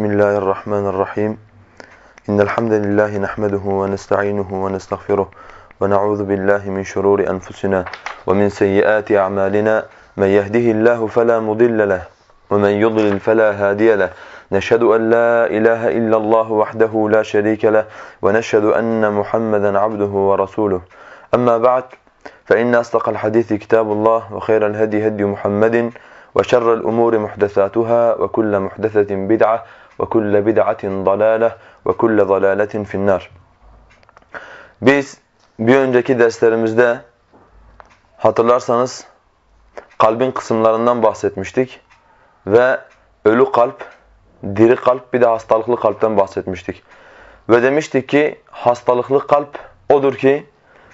بسم الله الرحمن الرحيم إن الحمد لله نحمده ونستعينه ونستغفره ونعوذ بالله من شرور أنفسنا ومن سيئات أعمالنا من يهده الله فلا مضل له ومن يضلل فلا هادي له نشهد أن لا إله إلا الله وحده لا شريك له ونشهد أن محمدا عبده ورسوله أما بعد فإن أصدق الحديث كتاب الله وخير الهدي هدي محمد وشر الأمور محدثاتها وكل محدثة بدعة وكل بدعة ضلالة وكل ضلالة في النار Biz bir önceki derslerimizde hatırlarsanız kalbin kısımlarından bahsetmiştik ve ölü kalp, diri kalp bir de hastalıklı kalpten bahsetmiştik. Ve demiştik ki hastalıklı kalp odur ki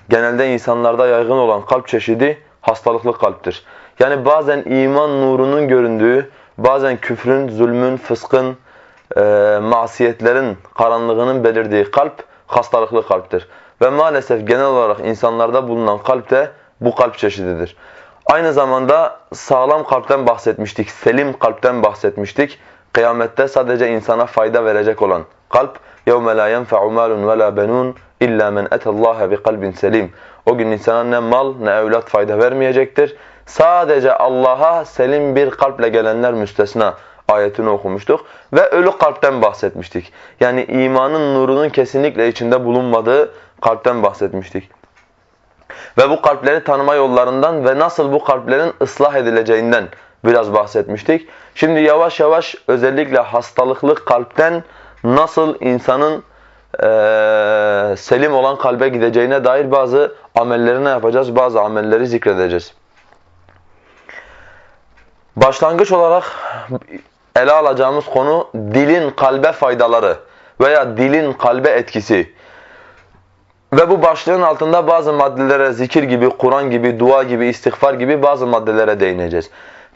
genelde insanlarda yaygın olan kalp çeşidi hastalıklı kalptir. Yani bazen iman nurunun göründüğü, bazen küfrün, zulmün, fıskın, e, masiyetlerin karanlığının belirdiği kalp hastalıklı kalptir. Ve maalesef genel olarak insanlarda bulunan kalp de bu kalp çeşididir. Aynı zamanda sağlam kalpten bahsetmiştik, selim kalpten bahsetmiştik. Kıyamette sadece insana fayda verecek olan kalp يَوْمَ لَا يَنْفَعُ مَالٌ وَلَا بَنُونَ اِلَّا مَنْ اَتَى اللّٰهَ بِقَلْبٍ selim. O gün insana ne mal ne evlat fayda vermeyecektir. Sadece Allah'a selim bir kalple gelenler müstesna ayetini okumuştuk. Ve ölü kalpten bahsetmiştik. Yani imanın nurunun kesinlikle içinde bulunmadığı kalpten bahsetmiştik. Ve bu kalpleri tanıma yollarından ve nasıl bu kalplerin ıslah edileceğinden biraz bahsetmiştik. Şimdi yavaş yavaş özellikle hastalıklı kalpten nasıl insanın e, selim olan kalbe gideceğine dair bazı amelleri ne yapacağız? Bazı amelleri zikredeceğiz. Başlangıç olarak ele alacağımız konu dilin kalbe faydaları veya dilin kalbe etkisi. Ve bu başlığın altında bazı maddelere zikir gibi, Kur'an gibi, dua gibi, istiğfar gibi bazı maddelere değineceğiz.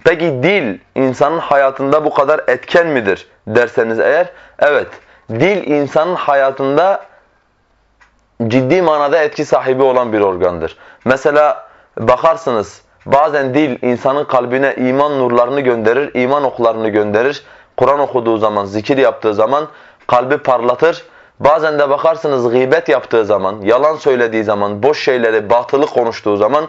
Peki dil insanın hayatında bu kadar etken midir derseniz eğer, evet. Dil insanın hayatında ciddi manada etki sahibi olan bir organdır. Mesela bakarsınız bazen dil insanın kalbine iman nurlarını gönderir, iman oklarını gönderir. Kur'an okuduğu zaman, zikir yaptığı zaman kalbi parlatır. Bazen de bakarsınız gıybet yaptığı zaman, yalan söylediği zaman, boş şeyleri, batılı konuştuğu zaman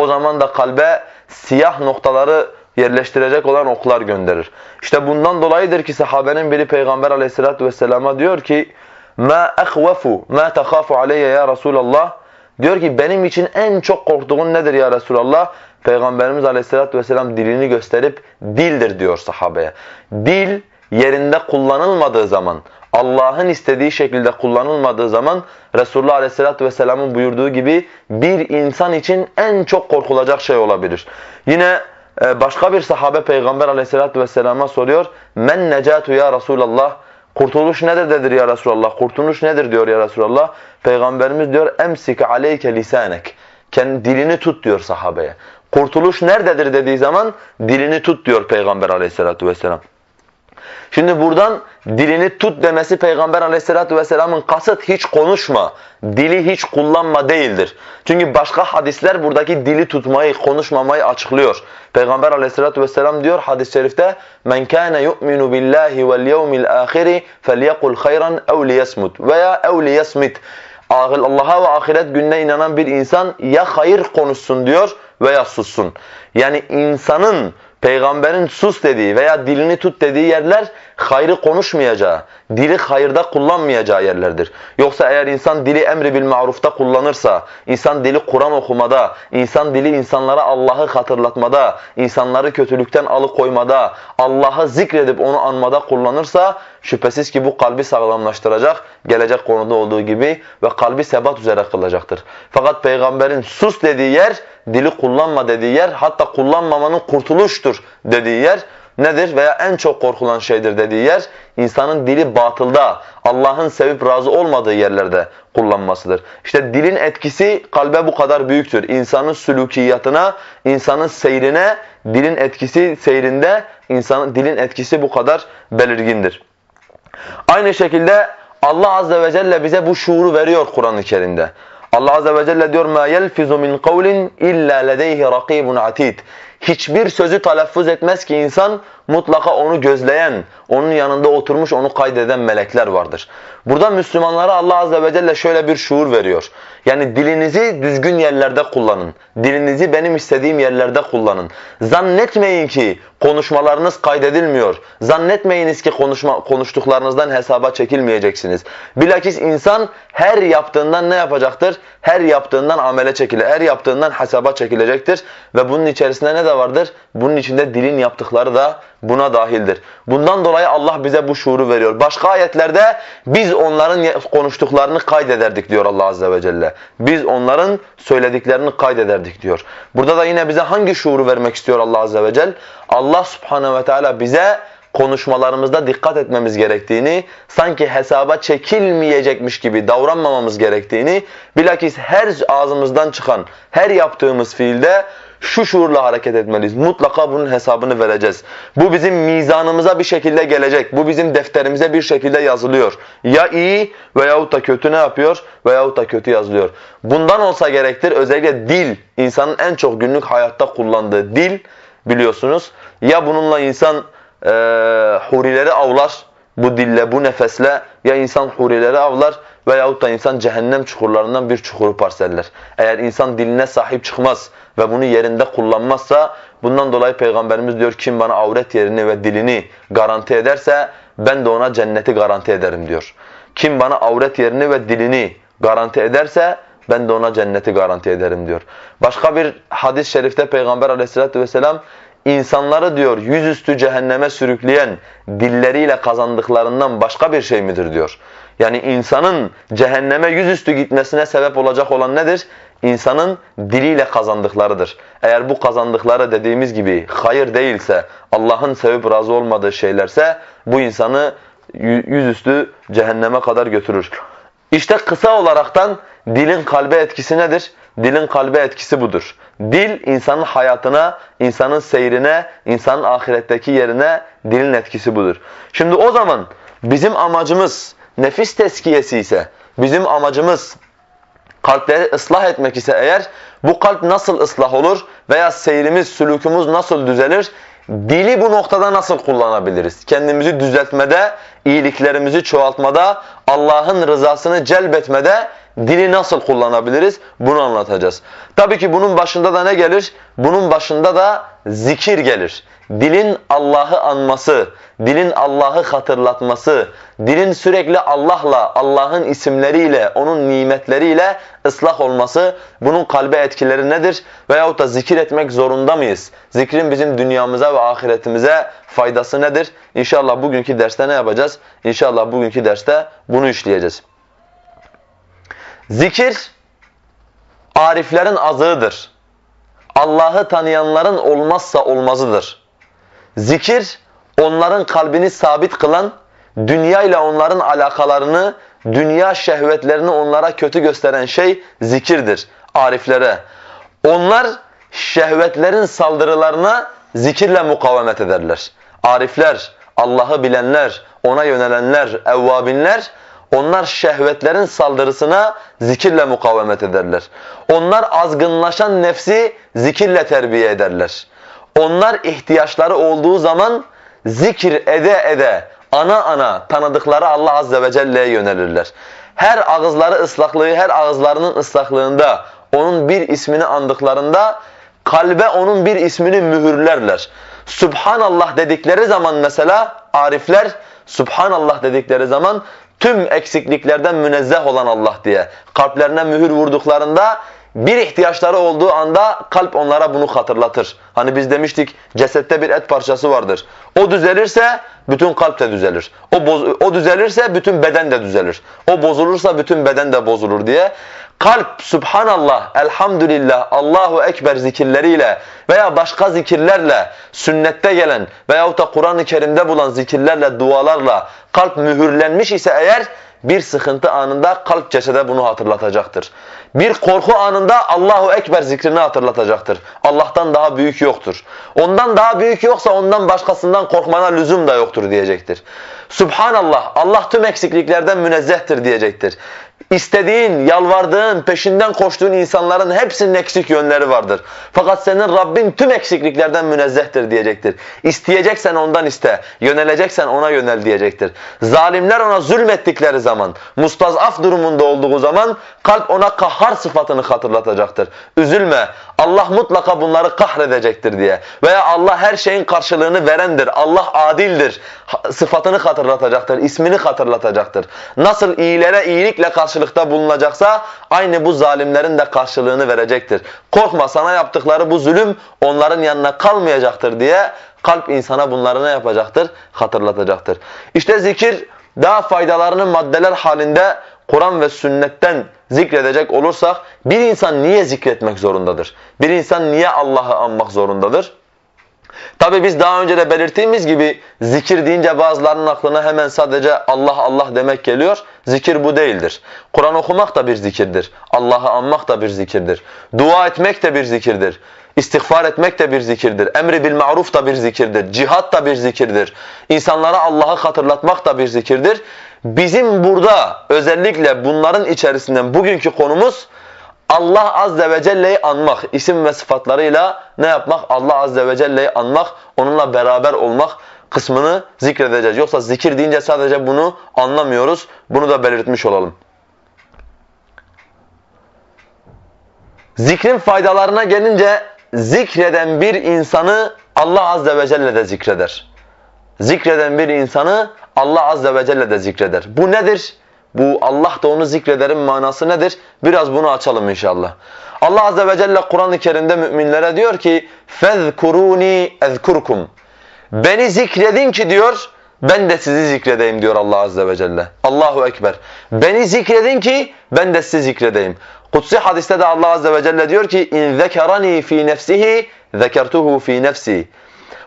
o zaman da kalbe siyah noktaları yerleştirecek olan oklar gönderir. İşte bundan dolayıdır ki sahabenin biri Peygamber aleyhissalatu vesselama diyor ki مَا اَخْوَفُ مَا تَخَافُ عَلَيَّ ya Resulallah Diyor ki benim için en çok korktuğun nedir ya Resulallah? Peygamberimiz aleyhissalatu vesselam dilini gösterip dildir diyor sahabeye. Dil yerinde kullanılmadığı zaman, Allah'ın istediği şekilde kullanılmadığı zaman Resulullah Aleyhisselatü Vesselam'ın buyurduğu gibi bir insan için en çok korkulacak şey olabilir. Yine başka bir sahabe Peygamber Aleyhisselatü Vesselam'a soruyor. Men necatu ya Resulallah. Kurtuluş nedir dedir ya Resulallah. Kurtuluş nedir diyor ya Resulallah. Peygamberimiz diyor emsik aleyke lisanek. Kendi dilini tut diyor sahabeye. Kurtuluş nerededir dediği zaman dilini tut diyor Peygamber Aleyhisselatü Vesselam. Şimdi buradan dilini tut demesi Peygamber aleyhissalatu vesselamın kasıt hiç konuşma, dili hiç kullanma değildir. Çünkü başka hadisler buradaki dili tutmayı, konuşmamayı açıklıyor. Peygamber aleyhissalatu vesselam diyor hadis-i şerifte men kana yu'minu billahi vel yevmil ahiri felyekul hayran ev liyasmut veya ev liyasmit. Allah'a ve ahiret gününe inanan bir insan ya hayır konuşsun diyor veya sussun. Yani insanın Peygamberin sus dediği veya dilini tut dediği yerler hayrı konuşmayacağı, dili hayırda kullanmayacağı yerlerdir. Yoksa eğer insan dili emri bil marufta kullanırsa, insan dili Kur'an okumada, insan dili insanlara Allah'ı hatırlatmada, insanları kötülükten alıkoymada, Allah'ı zikredip onu anmada kullanırsa şüphesiz ki bu kalbi sağlamlaştıracak, gelecek konuda olduğu gibi ve kalbi sebat üzere kılacaktır. Fakat peygamberin sus dediği yer, dili kullanma dediği yer, hatta kullanmamanın kurtuluştur dediği yer nedir veya en çok korkulan şeydir dediği yer insanın dili batılda Allah'ın sevip razı olmadığı yerlerde kullanmasıdır. İşte dilin etkisi kalbe bu kadar büyüktür. İnsanın sülükiyatına, insanın seyrine dilin etkisi seyrinde insanın dilin etkisi bu kadar belirgindir. Aynı şekilde Allah azze ve celle bize bu şuuru veriyor Kur'an-ı Kerim'de. Allah azze ve celle diyor ma yelfizu min kavlin illa ledeyhi rakibun atid. hiçbir sözü telaffuz etmez ki insan mutlaka onu gözleyen, onun yanında oturmuş onu kaydeden melekler vardır. Burada Müslümanlara Allah azze ve celle şöyle bir şuur veriyor. Yani dilinizi düzgün yerlerde kullanın. Dilinizi benim istediğim yerlerde kullanın. Zannetmeyin ki konuşmalarınız kaydedilmiyor. Zannetmeyiniz ki konuşma, konuştuklarınızdan hesaba çekilmeyeceksiniz. Bilakis insan her yaptığından ne yapacaktır? Her yaptığından amele çekilir. Her yaptığından hesaba çekilecektir. Ve bunun içerisinde ne de vardır? Bunun içinde dilin yaptıkları da buna dahildir. Bundan dolayı Allah bize bu şuuru veriyor. Başka ayetlerde biz onların konuştuklarını kaydederdik diyor Allah azze ve celle. Biz onların söylediklerini kaydederdik diyor. Burada da yine bize hangi şuuru vermek istiyor Allah azze ve celle? Allah subhanehu ve teala bize konuşmalarımızda dikkat etmemiz gerektiğini, sanki hesaba çekilmeyecekmiş gibi davranmamamız gerektiğini, bilakis her ağzımızdan çıkan, her yaptığımız fiilde şu şuurla hareket etmeliyiz. Mutlaka bunun hesabını vereceğiz. Bu bizim mizanımıza bir şekilde gelecek. Bu bizim defterimize bir şekilde yazılıyor. Ya iyi veyahut da kötü ne yapıyor? Veyahut da kötü yazılıyor. Bundan olsa gerektir. Özellikle dil, insanın en çok günlük hayatta kullandığı dil biliyorsunuz. Ya bununla insan e, hurileri avlar, bu dille, bu nefesle ya insan hurileri avlar veyahut da insan cehennem çukurlarından bir çukuru parseller. Eğer insan diline sahip çıkmaz ve bunu yerinde kullanmazsa bundan dolayı Peygamberimiz diyor kim bana avret yerini ve dilini garanti ederse ben de ona cenneti garanti ederim diyor. Kim bana avret yerini ve dilini garanti ederse ben de ona cenneti garanti ederim diyor. Başka bir hadis-i şerifte Peygamber aleyhissalatü vesselam insanları diyor yüzüstü cehenneme sürükleyen dilleriyle kazandıklarından başka bir şey midir diyor. Yani insanın cehenneme yüzüstü gitmesine sebep olacak olan nedir? İnsanın diliyle kazandıklarıdır. Eğer bu kazandıkları dediğimiz gibi hayır değilse, Allah'ın sevip razı olmadığı şeylerse bu insanı yüzüstü cehenneme kadar götürür. İşte kısa olaraktan dilin kalbe etkisi nedir? Dilin kalbe etkisi budur. Dil insanın hayatına, insanın seyrine, insanın ahiretteki yerine dilin etkisi budur. Şimdi o zaman bizim amacımız nefis teskiyesi ise, bizim amacımız kalpleri ıslah etmek ise eğer bu kalp nasıl ıslah olur veya seyrimiz, sülükümüz nasıl düzelir? Dili bu noktada nasıl kullanabiliriz? Kendimizi düzeltmede, iyiliklerimizi çoğaltmada, Allah'ın rızasını celbetmede dili nasıl kullanabiliriz? Bunu anlatacağız. Tabii ki bunun başında da ne gelir? Bunun başında da zikir gelir. Dilin Allah'ı anması, dilin Allah'ı hatırlatması, dilin sürekli Allah'la, Allah'ın isimleriyle, onun nimetleriyle ıslah olması, bunun kalbe etkileri nedir? Veyahut da zikir etmek zorunda mıyız? Zikrin bizim dünyamıza ve ahiretimize faydası nedir? İnşallah bugünkü derste ne yapacağız? İnşallah bugünkü derste bunu işleyeceğiz. Zikir, ariflerin azığıdır. Allah'ı tanıyanların olmazsa olmazıdır. Zikir, onların kalbini sabit kılan, dünya ile onların alakalarını, dünya şehvetlerini onlara kötü gösteren şey zikirdir ariflere. Onlar şehvetlerin saldırılarına zikirle mukavemet ederler. Arifler, Allah'ı bilenler, ona yönelenler, evvabinler onlar şehvetlerin saldırısına zikirle mukavemet ederler. Onlar azgınlaşan nefsi zikirle terbiye ederler. Onlar ihtiyaçları olduğu zaman zikir ede ede ana ana tanıdıkları Allah azze ve celle'ye yönelirler. Her ağızları ıslaklığı, her ağızlarının ıslaklığında onun bir ismini andıklarında kalbe onun bir ismini mühürlerler. Subhanallah dedikleri zaman mesela arifler Subhanallah dedikleri zaman tüm eksikliklerden münezzeh olan Allah diye kalplerine mühür vurduklarında bir ihtiyaçları olduğu anda kalp onlara bunu hatırlatır. Hani biz demiştik cesette bir et parçası vardır. O düzelirse bütün kalp de düzelir. O, boz, o düzelirse bütün beden de düzelir. O bozulursa bütün beden de bozulur diye. Kalp subhanallah, elhamdülillah, Allahu ekber zikirleriyle veya başka zikirlerle, sünnette gelen veyahut da Kur'an-ı Kerim'de bulan zikirlerle, dualarla kalp mühürlenmiş ise eğer bir sıkıntı anında kalp cesede bunu hatırlatacaktır. Bir korku anında Allahu Ekber zikrini hatırlatacaktır. Allah'tan daha büyük yoktur. Ondan daha büyük yoksa ondan başkasından korkmana lüzum da yoktur diyecektir. Subhanallah, Allah tüm eksikliklerden münezzehtir diyecektir. İstediğin, yalvardığın, peşinden koştuğun insanların hepsinin eksik yönleri vardır. Fakat senin Rabbin tüm eksikliklerden münezzehtir diyecektir. İsteyeceksen ondan iste, yöneleceksen ona yönel diyecektir. Zalimler ona zulmettikleri zaman, mustazaf durumunda olduğu zaman kalp ona kahhar sıfatını hatırlatacaktır. Üzülme, Allah mutlaka bunları kahredecektir diye. Veya Allah her şeyin karşılığını verendir, Allah adildir sıfatını hatırlatacaktır, ismini hatırlatacaktır. Nasıl iyilere iyilikle karşılıkta bulunacaksa aynı bu zalimlerin de karşılığını verecektir. Korkma sana yaptıkları bu zulüm onların yanına kalmayacaktır diye kalp insana bunları ne yapacaktır? Hatırlatacaktır. İşte zikir daha faydalarını maddeler halinde Kur'an ve sünnetten zikredecek olursak bir insan niye zikretmek zorundadır? Bir insan niye Allah'ı anmak zorundadır? Tabi biz daha önce de belirttiğimiz gibi zikir deyince bazılarının aklına hemen sadece Allah Allah demek geliyor. Zikir bu değildir. Kur'an okumak da bir zikirdir. Allah'ı anmak da bir zikirdir. Dua etmek de bir zikirdir. İstiğfar etmek de bir zikirdir. Emri bil maruf da bir zikirdir. Cihat da bir zikirdir. İnsanlara Allah'ı hatırlatmak da bir zikirdir. Bizim burada özellikle bunların içerisinden bugünkü konumuz Allah azze ve celle'yi anmak, isim ve sıfatlarıyla ne yapmak? Allah azze ve celle'yi anmak, onunla beraber olmak kısmını zikredeceğiz. Yoksa zikir deyince sadece bunu anlamıyoruz. Bunu da belirtmiş olalım. Zikrin faydalarına gelince zikreden bir insanı Allah azze ve celle de zikreder. Zikreden bir insanı Allah azze ve celle de zikreder. Bu nedir? Bu Allah da onu zikrederin manası nedir? Biraz bunu açalım inşallah. Allah azze ve celle Kur'an-ı Kerim'de müminlere diyor ki: "Fezkuruni ezkurkum." Beni zikredin ki diyor, ben de sizi zikredeyim diyor Allah azze ve celle. Allahu ekber. Beni zikredin ki ben de sizi zikredeyim. Kutsi hadiste de Allah azze ve celle diyor ki: "İn zekerani fi nefsihi zekertuhu fi nefsi."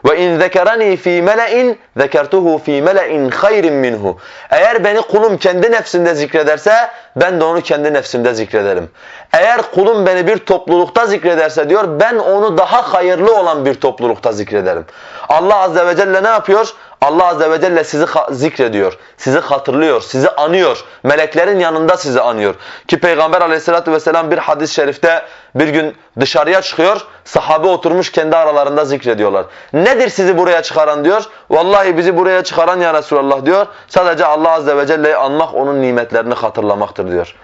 Ve in zekerani fi mele'in zekertuhu fi mele'in hayrin minhu. Eğer beni kulum kendi nefsinde zikrederse ben de onu kendi nefsimde zikrederim. Eğer kulum beni bir toplulukta zikrederse diyor ben onu daha hayırlı olan bir toplulukta zikrederim. Allah azze ve celle ne yapıyor? Allah azze ve celle sizi zikrediyor, sizi hatırlıyor, sizi anıyor. Meleklerin yanında sizi anıyor. Ki Peygamber aleyhissalatu vesselam bir hadis-i şerifte bir gün dışarıya çıkıyor, sahabe oturmuş kendi aralarında zikrediyorlar. Nedir sizi buraya çıkaran diyor. Vallahi bizi buraya çıkaran ya Resulallah diyor. Sadece Allah azze ve celle'yi anmak, onun nimetlerini hatırlamaktır diyor.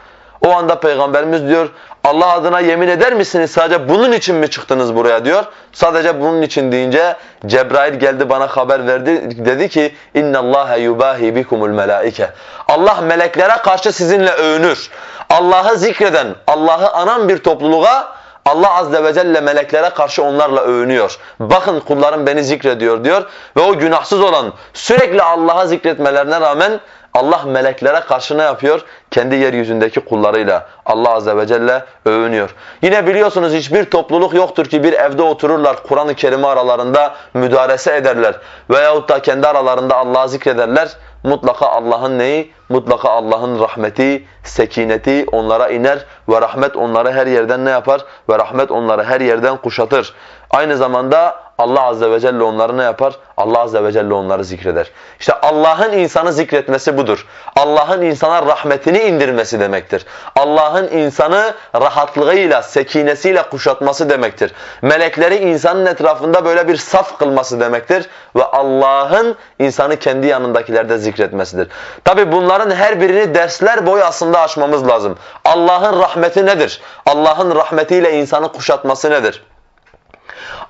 O anda Peygamberimiz diyor Allah adına yemin eder misiniz sadece bunun için mi çıktınız buraya diyor. Sadece bunun için deyince Cebrail geldi bana haber verdi dedi ki inna Allaha yubahi bikumul melaike. Allah meleklere karşı sizinle övünür. Allah'ı zikreden, Allah'ı anan bir topluluğa Allah azze ve celle meleklere karşı onlarla övünüyor. Bakın kullarım beni zikrediyor diyor ve o günahsız olan sürekli Allah'a zikretmelerine rağmen Allah meleklere karşı ne yapıyor? Kendi yeryüzündeki kullarıyla Allah azze ve celle övünüyor. Yine biliyorsunuz hiçbir topluluk yoktur ki bir evde otururlar Kur'an-ı Kerim aralarında müdarese ederler veyahut da kendi aralarında Allah'ı zikrederler. Mutlaka Allah'ın neyi? Mutlaka Allah'ın rahmeti, sekineti onlara iner ve rahmet onları her yerden ne yapar? Ve rahmet onları her yerden kuşatır. Aynı zamanda Allah azze ve celle onları ne yapar? Allah azze ve celle onları zikreder. İşte Allah'ın insanı zikretmesi budur. Allah'ın insana rahmetini indirmesi demektir. Allah'ın insanı rahatlığıyla, sekinesiyle kuşatması demektir. Melekleri insanın etrafında böyle bir saf kılması demektir. Ve Allah'ın insanı kendi yanındakilerde zikretmesidir. Tabi bunların her birini dersler boyu aslında açmamız lazım. Allah'ın rahmeti nedir? Allah'ın rahmetiyle insanı kuşatması nedir?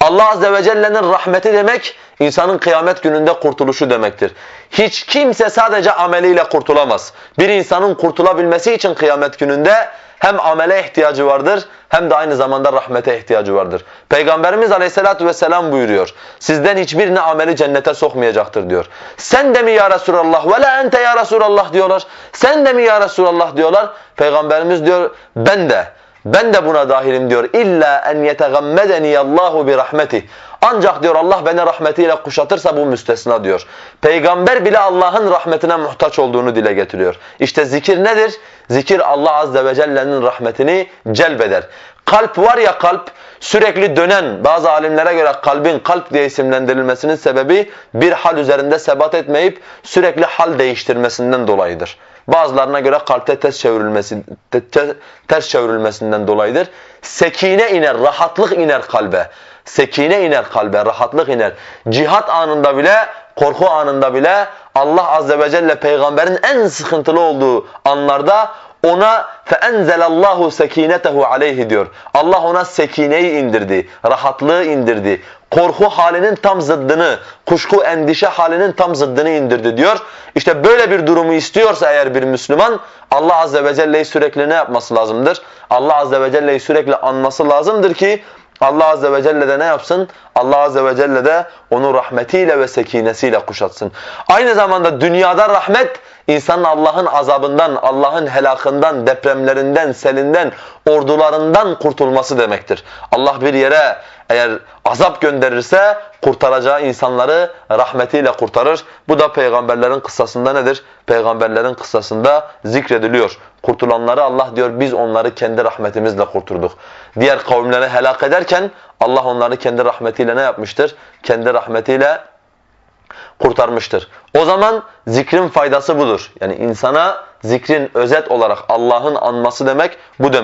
Allah azze ve celle'nin rahmeti demek insanın kıyamet gününde kurtuluşu demektir. Hiç kimse sadece ameliyle kurtulamaz. Bir insanın kurtulabilmesi için kıyamet gününde hem amele ihtiyacı vardır hem de aynı zamanda rahmete ihtiyacı vardır. Peygamberimiz aleyhissalatu vesselam buyuruyor. Sizden hiçbirini ameli cennete sokmayacaktır diyor. Sen de mi ya Resulallah ve la ente ya Resulallah diyorlar. Sen de mi ya Resulallah diyorlar. Peygamberimiz diyor ben de. Ben de buna dahilim diyor. İlla en yetegammedeni Allahu bi rahmeti. Ancak diyor Allah beni rahmetiyle kuşatırsa bu müstesna diyor. Peygamber bile Allah'ın rahmetine muhtaç olduğunu dile getiriyor. İşte zikir nedir? Zikir Allah azze ve celle'nin rahmetini celbeder. Kalp var ya kalp sürekli dönen bazı alimlere göre kalbin kalp diye isimlendirilmesinin sebebi bir hal üzerinde sebat etmeyip sürekli hal değiştirmesinden dolayıdır. Bazılarına göre kalpte ters çevrilmesi te- te- ters çevrilmesinden dolayıdır. Sekine iner, rahatlık iner kalbe Sekine iner kalbe, rahatlık iner. Cihat anında bile, korku anında bile Allah azze ve celle peygamberin en sıkıntılı olduğu anlarda ona فَاَنْزَلَ اللّٰهُ سَك۪ينَتَهُ aleyhi diyor. Allah ona sekineyi indirdi, rahatlığı indirdi. Korku halinin tam zıddını, kuşku endişe halinin tam zıddını indirdi diyor. İşte böyle bir durumu istiyorsa eğer bir Müslüman Allah azze ve celle'yi sürekli ne yapması lazımdır? Allah azze ve celle'yi sürekli anması lazımdır ki Allah azze ve celle de ne yapsın? Allah azze ve celle de onu rahmetiyle ve sekinesiyle kuşatsın. Aynı zamanda dünyada rahmet insanın Allah'ın azabından, Allah'ın helakından, depremlerinden, selinden, ordularından kurtulması demektir. Allah bir yere eğer azap gönderirse kurtaracağı insanları rahmetiyle kurtarır. Bu da peygamberlerin kıssasında nedir? Peygamberlerin kıssasında zikrediliyor. Kurtulanları Allah diyor biz onları kendi rahmetimizle kurturduk. Diğer kavimleri helak ederken Allah onları kendi rahmetiyle ne yapmıştır? Kendi rahmetiyle kurtarmıştır. O zaman zikrin faydası budur. Yani insana zikrin özet olarak Allah'ın anması demek bu demek.